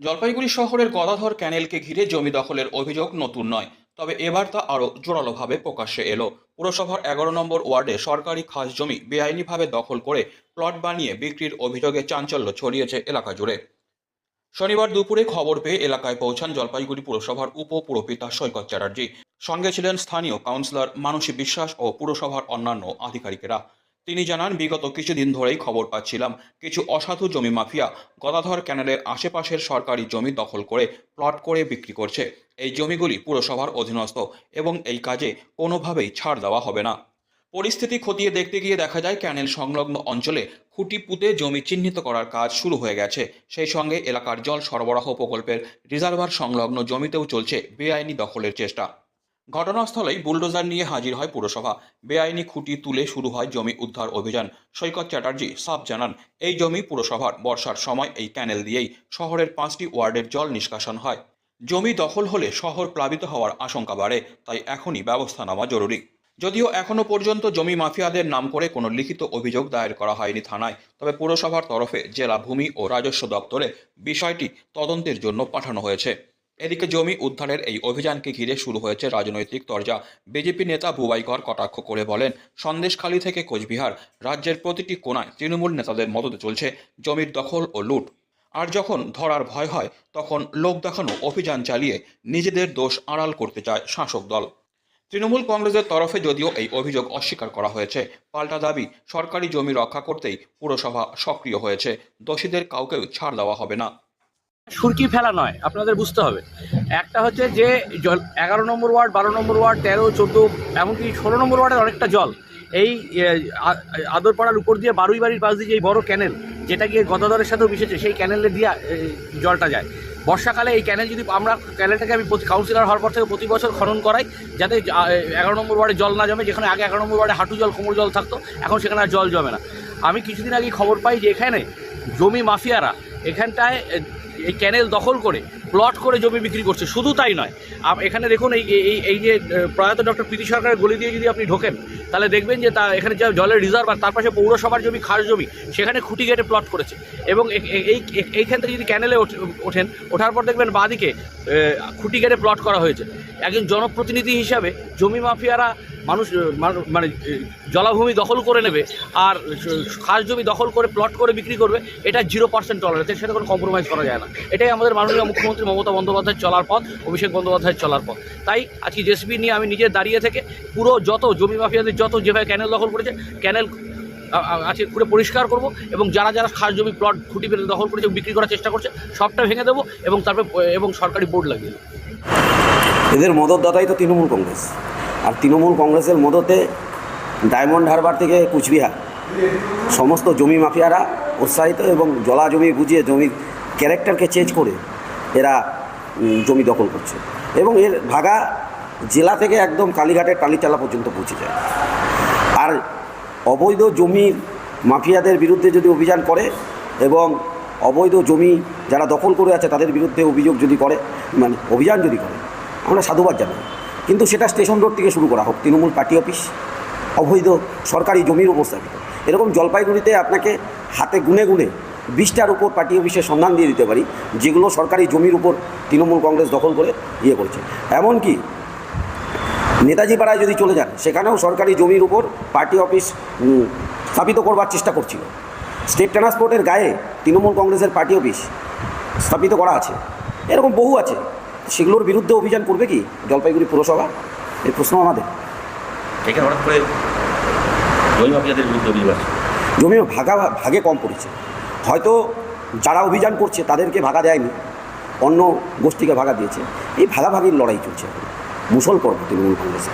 জলপাইগুড়ি শহরের গদাধর ক্যানেলকে ঘিরে জমি দখলের অভিযোগ নতুন নয়, তবে এবার তা আরও জোরালোভাবে প্রকাশ্যে এলো। পুরসভার এগারো নম্বর ওয়ার্ডে সরকারি খাস জমি বেআইনিভাবে দখল করে প্লট বানিয়ে বিক্রির অভিযোগে চাঞ্চল্য ছড়িয়েছে এলাকা জুড়ে। শনিবার দুপুরে খবর পেয়ে এলাকায় পৌঁছান জলপাইগুড়ি পুরসভার উপ পুরপিতা সৈকত চ্যাটার্জি। সঙ্গে ছিলেন স্থানীয় কাউন্সিলর মানসী বিশ্বাস ও পুরসভার অন্যান্য আধিকারিকেরা। তিনি জানান, বিগত কিছুদিন ধরেই খবর পাচ্ছিলাম, কিছু অসাধু জমি মাফিয়া গদাধর ক্যানেলের আশেপাশের সরকারি জমি দখল করে প্লট করে বিক্রি করছে। এই জমিগুলি পুরসভার অধীনস্থ এবং এই কাজে কোনোভাবেই ছাড় দেওয়া হবে না। পরিস্থিতি খতিয়ে দেখতে গিয়ে দেখা যায়, ক্যানেল সংলগ্ন অঞ্চলে খুঁটি পুঁতে জমি চিহ্নিত করার কাজ শুরু হয়ে গেছে। সেই সঙ্গে এলাকার জল সরবরাহ প্রকল্পের রিজার্ভার সংলগ্ন জমিতেও চলছে বেআইনি দখলের চেষ্টা। ঘটনাস্থলেই বুলডোজার নিয়ে হাজির হয় পুরসভা। বেআইনি খুঁটি তুলে শুরু হয় জমি উদ্ধার অভিযান। সৈকত চ্যাটার্জি সাফ জানান, এই জমি পুরসভার বর্ষার সময় এই ক্যানেল দিয়েই শহরের পাঁচটি ওয়ার্ডের জল নিষ্কাশন হয়। জমি দখল হলে শহর প্লাবিত হওয়ার আশঙ্কা বাড়ে, তাই এখনই ব্যবস্থা নেওয়া জরুরি। যদিও এখনও পর্যন্ত জমি মাফিয়াদের নাম করে কোনো লিখিত অভিযোগ দায়ের করা হয়নি থানায়, তবে পুরসভার তরফে জেলা ভূমি ও রাজস্ব দপ্তরে বিষয়টি তদন্তের জন্য পাঠানো হয়েছে। এদিকে জমি উদ্ধারের এই অভিযানকে ঘিরে শুরু হয়েছে রাজনৈতিক তরজা। বিজেপি নেতা বুবাইকর কটাক্ষ করে বলেন, সন্দেশখালী থেকে কোচবিহার রাজ্যের প্রতিটি কোনায় তৃণমূল নেতাদের মদতে চলছে জমির দখল ও লুট। আর যখন ধরার ভয় হয়, তখন লোক দেখানো অভিযান চালিয়ে নিজেদের দোষ আড়াল করতে চায় শাসক দল। তৃণমূল কংগ্রেসের তরফে যদিও এই অভিযোগ অস্বীকার করা হয়েছে, পাল্টা দাবি সরকারি জমি রক্ষা করতেই পুরসভা সক্রিয় হয়েছে, দোষীদের কাউকেও ছাড় দেওয়া হবে না। সুরকি ফেলা নয়, আপনাদের বুঝতে হবে। একটা হচ্ছে যে জল, এগারো নম্বর ওয়ার্ড, বারো নম্বর ওয়ার্ড, তেরো, চোদ্দ, এমনকি ষোলো নম্বর ওয়ার্ডের অনেকটা জল। এই আদরপাড়ার উপর দিয়ে বারুই বাড়ির পাশ দিয়ে যে এই বড় ক্যানেল, যেটা গিয়ে গদাধরের সাথেও মিশেছে, সেই ক্যানেলে দিয়ে জলটা যায়। বর্ষাকালে এই ক্যানেল যদি আমরা, ক্যানেলটাকে আমি কাউন্সিলর হওয়ার পর থেকে প্রতি বছর খনন করাই, যাতে এগারো নম্বর ওয়ার্ডে জল না জমে, যেখানে আগে এগারো নম্বর ওয়ার্ডে হাঁটু জল, কোমর জল থাকতো, এখন সেখানে আর জল জমে না। আমি কিছুদিন আগে খবর পাই যে এখানে জমি মাফিয়ারা, এখানটায় এই ক্যানেল দখল করে প্লট করে জমি বিক্রি করছে। শুধু তাই নয় এখানে দেখুন এই এই এই যে প্রয়াত ডক্টর প্রীতি সরকারের গলি দিয়ে যদি আপনি ঢোকেন, তাহলে দেখবেন যে তা, এখানে যা জলের রিজার্ভ আর তার পাশে পৌরসভার জমি, খাস জমি, সেখানে খুঁটি গেটে প্লট করেছে। এবং এই এইখান থেকে যদি ক্যানেলে ওঠ- ওঠেন, ওঠার পর দেখবেন বাঁদিকে খুঁটি গেটে প্লট করা হয়েছে। একজন জনপ্রতিনিধি হিসাবে জমি মাফিয়ারা মানুষ মানে জলাভূমি দখল করে নেবে আর খাস জমি দখল করে প্লট করে বিক্রি করবে, এটা জিরো পার্সেন্ট টলারেন্স সাথে কোনো কম্প্রোমাইজ করা যায় না। এটাই আমাদের মাননীয় মুখ্যমন্ত্রী মমতা বন্দ্যোপাধ্যায় চলার পথ, অভিষেক বন্দ্যোপাধ্যায় চলার পথ। তাই আজকে জেসবি নিয়ে আমি নিজে দাঁড়িয়ে থেকে পুরো যত জমি মাফিয়াদের যত যেভাবে ক্যানেল দখল করেছে ক্যানেল আজকে পুরো পরিষ্কার করব এবং যারা যারা খাস জমি প্লট খুঁটি পেতে দখল করেছে বিক্রি করার চেষ্টা করছে, সবটা ভেঙে দেবো এবং তারপরে এবং সরকারি বোর্ড লাগিয়ে এদের মদতদাতাই তো তৃণমূল কংগ্রেস। আর তৃণমূল কংগ্রেসের মদতে ডায়মন্ড হারবার থেকে কুচবিহার। সমস্ত জমি মাফিয়ারা উৎসাহিত এবং জলা জমি বুঝিয়ে জমির ক্যারেক্টারকে চেঞ্জ করে এরা জমি দখল করছে। এবং এর ভাগা জেলা থেকে একদম কালীঘাটের টালিচালা পর্যন্ত পৌঁছে যায়। আর অবৈধ জমির মাফিয়াদের বিরুদ্ধে যদি অভিযান করে এবং অবৈধ জমি যারা দখল করে আছে তাদের বিরুদ্ধে অভিযোগ যদি করে মানে অভিযান যদি করে, আমরা সাধুবাদ জানাই। কিন্তু সেটা স্টেশন রোড থেকে শুরু করা হোক, তৃণমূল পার্টি অফিস, অবৈধ সরকারি জমির উপর স্থাপিত এরকম জলপাইগুড়িতে আপনাকে হাতে গুনে গুনে বিশটার উপর পার্টি অফিসের সন্ধান দিয়ে দিতে পারি যেগুলো সরকারি জমির উপর তৃণমূল কংগ্রেস দখল করে ইয়ে করছে। এমনকি নেতাজি পাড়ায় যদি চলে যান সেখানেও সরকারি জমির উপর পার্টি অফিস স্থাপিত করবার চেষ্টা করছিল। স্টেট ট্রান্সপোর্টের গায়ে তৃণমূল কংগ্রেসের পার্টি অফিস স্থাপিত করা আছে। এরকম বহু আছে। সেগুলোর বিরুদ্ধে অভিযান করবে কি জলপাইগুড়ি পুরসভা? এই প্রশ্ন আমাদের। এখানে হঠাৎ করে জমি মাফিয়াদের বিরুদ্ধে জমি ভাগা ভাগে কম পড়েছে। হয়তো যারা অভিযান করছে তাদেরকে ভাগা দেয়নি, অন্য গোষ্ঠীকে ভাগা দিয়েছে। এই ভাগাভাগির লড়াই চলছে মুসল পর্ব তৃণমূল কংগ্রেসে